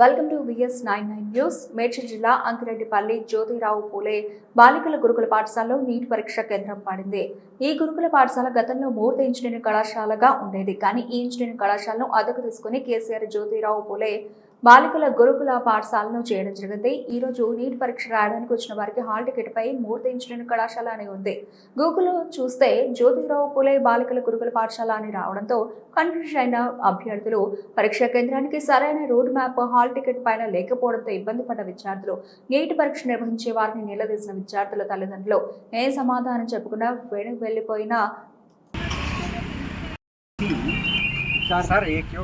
Welcome to VS nine nine news. Medchal జిల్లా అంకిరెడ్డిపల్లి జ్యోతిరావు పూలే బాలికల గురుకుల పాఠశాలలో నీట్ పరీక్ష కేంద్రం పడింది. ఈ గురుకుల పాఠశాల గతంలో మూర్తి ఇంజనీరింగ్ కళాశాలగా ఉండేది. కానీ ఈ ఇంజనీరింగ్ కళాశాలను అదకు తీసుకుని కేసీఆర్ జ్యోతిరావు పూలే బాలికల గురుకుల పాఠశాలను చేయడం జరిగింది. ఈ రోజు నీట్ పరీక్ష రాయడానికి వచ్చిన వారికి హాల్ టికెట్ పై మూర్తి ఇంజనీరింగ్ కళాశాల అని ఉంది. గూగుల్ చూస్తే జ్యోతిరావు పులే బాలికల గురుకుల పాఠశాల అని రావడంతో కన్ఫ్యూజ్ అయిన అభ్యర్థులు పరీక్షా కేంద్రానికి సరైన రోడ్ మ్యాప్ హాల్ టికెట్ పైన లేకపోవడంతో ఇబ్బంది పడ్డ విద్యార్థులు నీట్ పరీక్ష నిర్వహించే వారిని నిలదీసిన విద్యార్థుల తల్లిదండ్రులు ఏ సమాధానం చెప్పకుండా వెనుక వెళ్ళిపోయిన సార్ ఏ క్యూ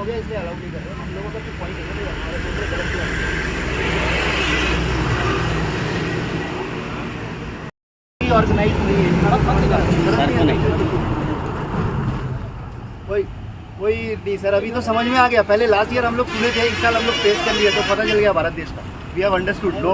हैं गया इसलिए अलाउ नहीं कर रहे। हम लोगों का तो पॉइंट है ना, हमारे दूसरे गलत किया ऑर्गेनाइज नहीं नहीं सर अभी तो समझ में आ गया। पहले लास्ट ईयर हम लोग सुने थे इस साल हम लोग फेस कर लिए तो पता चल गया भारत देश का। वी हैव अंडरस्टूड नो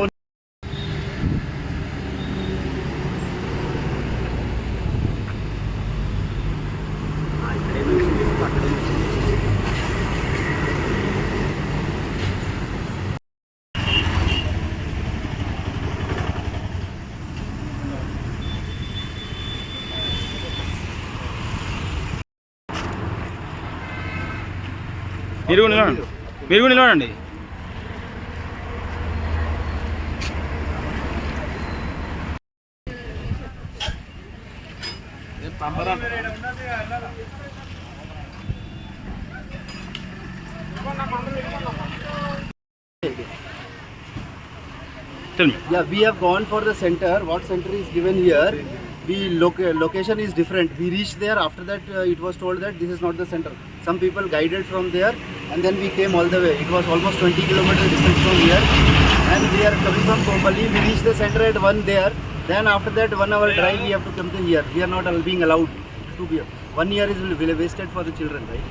మీరు కూడా నిలబడండి మీరు కూడా నిలబడండి Tell me. Yeah, we have gone for the center. What center is given here? The loca- location is different. We reached there. After that, uh, it was told that this is not the center. Some people guided from there, and then we came all the way. It was almost 20 kilometer distance from here, and we are coming from Kompally. We reached the center at one there. Then after that, one hour drive, we have to come to here. We are not being allowed to be. Here. One year is wasted for the children, right?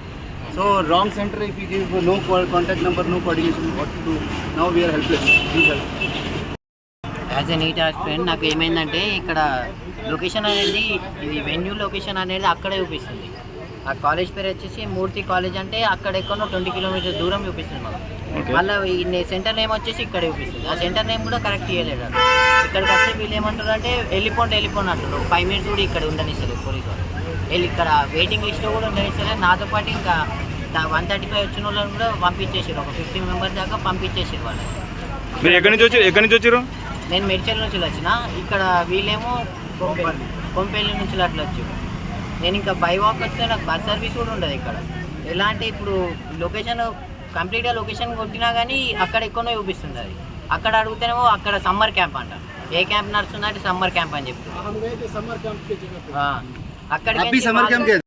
So wrong center. If we give no co- contact number, no coordination, what to do? Now we are helpless. Please help. As a NEET aspirant నాకు ఏమైందంటే ఇక్కడ location అనేది ఇది venue location అనేది అక్కడే చూపిస్తుంది. ఆ college పేరు వచ్చేసి మూర్తి కాలేజ్ అంటే అక్కడ ఎక్కడో ట్వంటీ కిలోమీటర్ దూరం చూపిస్తుంది మాకు. Okay. మళ్ళీ సెంటర్ నేమ్ వచ్చేసి ఇక్కడ చూపిస్తుంది. ఆ సెంటర్ నేమ్ కూడా కరెక్ట్ చేయలేదు. ఇక్కడికి వస్తే వీళ్ళు ఏమంటారు అంటే వెళ్ళిపోండి వెళ్ళిపోండి అంటారు. ఫైవ్ మినిట్స్ కూడా ఇక్కడ ఉండనిస్తారు పోలీస్ వాళ్ళు. వెళ్ళి ఇక్కడ వెయిటింగ్ లిస్ట్లో కూడా ఉండనిస్తారు నాతో పాటు ఇంకా వన్ థర్టీ ఫైవ్ వచ్చిన వాళ్ళని కూడా పంపించేసారు. ఒక ఫిఫ్టీన్ మెంబర్స్ దాకా పంపించేసారు వాళ్ళని. మీరు ఎక్కడి నుంచి వచ్చి ఎక్కడి నుంచి వచ్చారు? నేను మెడ్చల్ నుంచి వచ్చిన ఇక్కడ వీళ్ళేమో కొంపల్లి కొంపల్లి. నుంచి అట్లా వచ్చారు. నేను ఇంకా బై వాక్ వస్తే నాకు బస్ సర్వీస్ కూడా ఉండదు ఇక్కడ. ఎలా అంటే ఇప్పుడు లొకేషన్ కంప్లీట్గా లొకేషన్ కొట్టినా కానీ అక్కడ ఎక్కువనే చూపిస్తుంది అది. అక్కడ అడిగితేనేమో అక్కడ సమ్మర్ క్యాంప్ అంట. ఏ క్యాంప్ నడుస్తుందంటే సమ్మర్ క్యాంప్ అని చెప్తుంది. हम